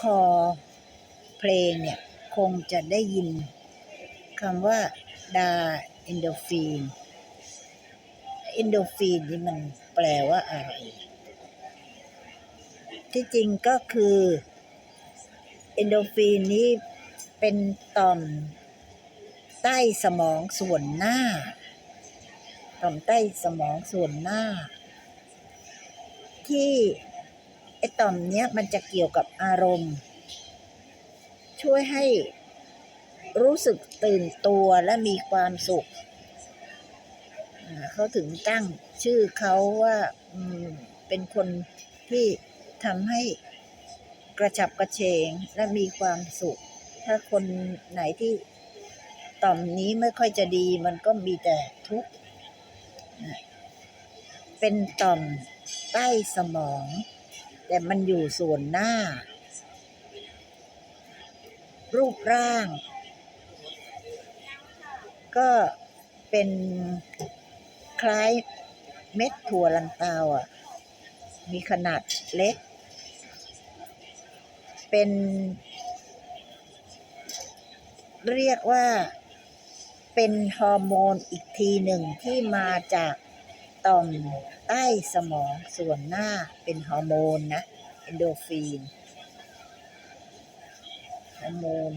คอเพลงเนี่ย คงจะได้ยินคำว่าดาเอนโดฟินเอนโดฟินนี่มันแปลว่าอะไร ที่จริงก็คือเอนโดฟินนี้เป็นต่อมใต้สมองส่วนหน้า ต่อมใต้สมองส่วนหน้า ที่ ไอต่อมเนี้ยมันจะเกี่ยวกับอารมณ์ ช่วยให้รู้สึกตื่นตัวและมีความสุข เขาถึงตั้งชื่อเขาว่าเป็นคนที่ทำให้กระฉับกระเฉงและมีความสุข ถ้าคนไหนที่ต่อมนี้ไม่ค่อยจะดีมันก็มีแต่ทุกข์ เป็นต่อมใต้สมอง แต่มันอยู่ส่วนหน้า รูปร่าง ก็เป็นคล้ายเม็ดถั่วลันเตาอะ มีขนาดเล็ก เป็น เรียกว่าเป็นฮอร์โมนอีกทีหนึ่งที่มาจาก ต่อมใต้สมองส่วนหน้าเป็นฮอร์โมนนะเอนโดฟินฮอร์โมน